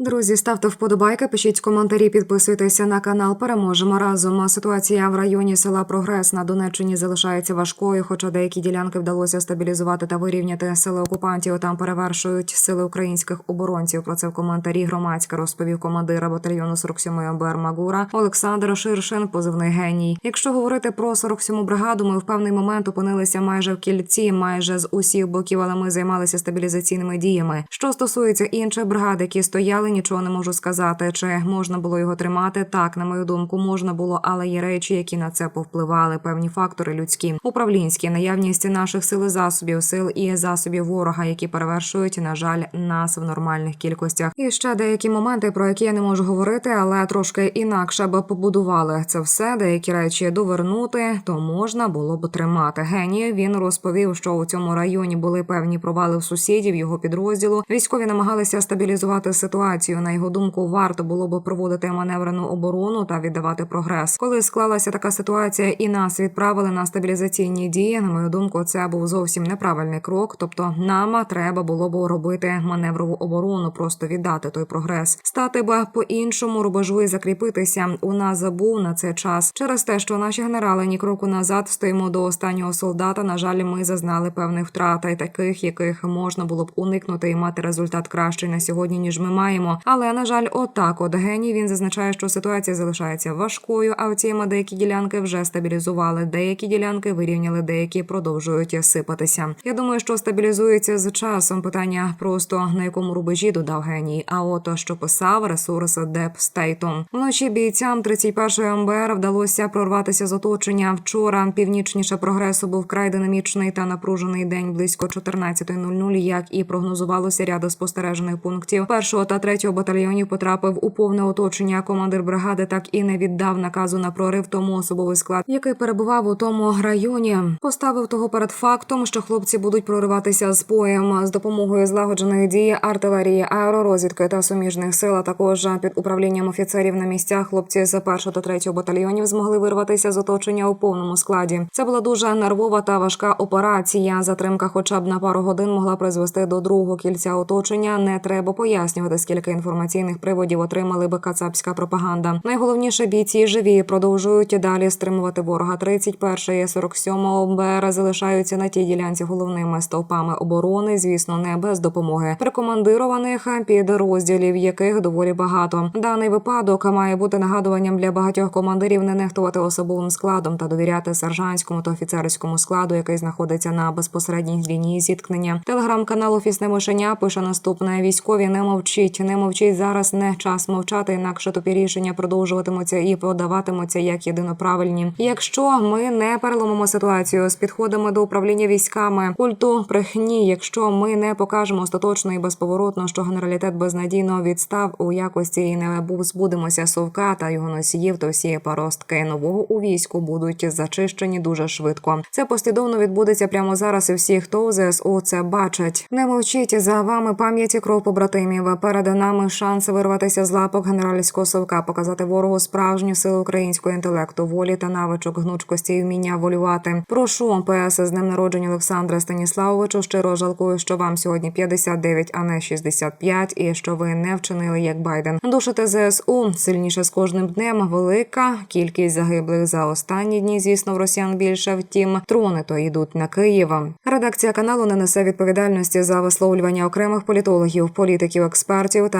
Друзі, ставте вподобайки, пишіть коментарі, підписуйтеся на канал. Переможемо разом. Ситуація в районі села Прогрес на Донеччині залишається важкою, хоча деякі ділянки вдалося стабілізувати та вирівняти. Сили окупантів там перевершують сили українських оборонців. Про це в коментарі громадська розповів командира батальйону 47-ї МБР Магура Олександр Ширшин, позивний геній. Якщо говорити про 47-му бригаду, ми в певний момент опинилися майже в кільці, майже з усіх боків, але ми займалися стабілізаційними діями. Що стосується інших бригад, які стояли, нічого не можу сказати. Чи можна було його тримати? Так, на мою думку, можна було, але є речі, які на це повпливали. Певні фактори людські, управлінські, наявність наших сил і засобів, сил і засобів ворога, які перевершують, на жаль, нас в нормальних кількостях. І ще деякі моменти, про які я не можу говорити, але трошки інакше б побудували це все. Деякі речі довернути, то можна було б тримати. Геній він розповів, що у цьому районі були певні провали в сусідів його підрозділу. Військові намагалися стабілізувати ситуацію. На його думку, варто було б проводити маневрену оборону та віддавати прогрес. Коли склалася така ситуація, і нас відправили на стабілізаційні дії. На мою думку, це був зовсім неправильний крок. Тобто, нам треба було б робити маневрову оборону, просто віддати той прогрес, стати б по іншому рубежу і закріпитися. У нас забув на це час через те, що наші генерали ні кроку назад стоїмо до останнього солдата. На жаль, ми зазнали певних втрат, і таких, яких можна було б уникнути і мати результат кращий на сьогодні, ніж ми маємо. Але на жаль, отак, от геній він зазначає, що ситуація залишається важкою. А втім, деякі ділянки вже стабілізували, деякі ділянки вирівняли, деякі продовжують сипатися. Я думаю, що стабілізується з часом. Питання просто на якому рубежі додав геній. А от що писав ресурс Депстейту. Вночі бійцям 31-ї МБР вдалося прорватися з оточення. Вчора північніше прогресу був край динамічний та напружений день близько 14.00, як і прогнозувалося ряду спостережених пунктів першого та третього батальйонів потрапив у повне оточення. Командир бригади так і не віддав наказу на прорив тому особовий склад, який перебував у тому районі. Поставив того перед фактом, що хлопці будуть прориватися з боєм з допомогою злагодженої дії артилерії, аеророзвідки та суміжних сил. а Також під управлінням офіцерів на місцях хлопці з першого та третього батальйонів змогли вирватися з оточення у повному складі. Це була дуже нервова та важка операція. Затримка, хоча б на пару годин, могла призвести до другого кільця оточення. Не треба пояснювати, скільки інформаційних приводів отримали би кацапська пропаганда. Найголовніше бійці живі продовжують далі стримувати ворога. 31 і 47 ОБР залишаються на тій ділянці головними стовпами оборони. Звісно, не без допомоги прикомандированих підрозділів, яких доволі багато. Даний випадок має бути нагадуванням для багатьох командирів не нехтувати особовим складом та довіряти сержантському та офіцерському складу, який знаходиться на безпосередній лінії зіткнення. Телеграм-канал Офісне мишеня пише наступне: військові не мовчіть, не мовчіть зараз. Не час мовчати, інакше тупі рішення продовжуватимуться і подаватимуться як єдиноправильні. Якщо ми не переломимо ситуацію з підходами до управління військами, культу брехні, якщо ми не покажемо остаточно і безповоротно, що генералітет безнадійно відстав у якості і не був збудемося совка та його носіїв, то всі паростки нового у війську будуть зачищені дуже швидко. Це послідовно відбудеться прямо зараз. І всі, хто у ЗСУ це бачать, не мовчіть за вами пам'яті кров побратимів. Перед нами шанс вирватися з лапок генеральського совка, показати ворогу справжню силу українського інтелекту, волі та навичок, гнучкості і вміння волювати. Прошу ПС з днем народження Олександра Станіславовичу. Щиро жалкую, що вам сьогодні 59, а не 65, і що ви не вчинили як Байден. Душите ЗСУ сильніше з кожним днем. Велика кількість загиблих за останні дні. Звісно, в росіян більше. Втім, трони то йдуть на Київ. Редакція каналу не несе відповідальності за висловлювання окремих політологів, політиків, експертів та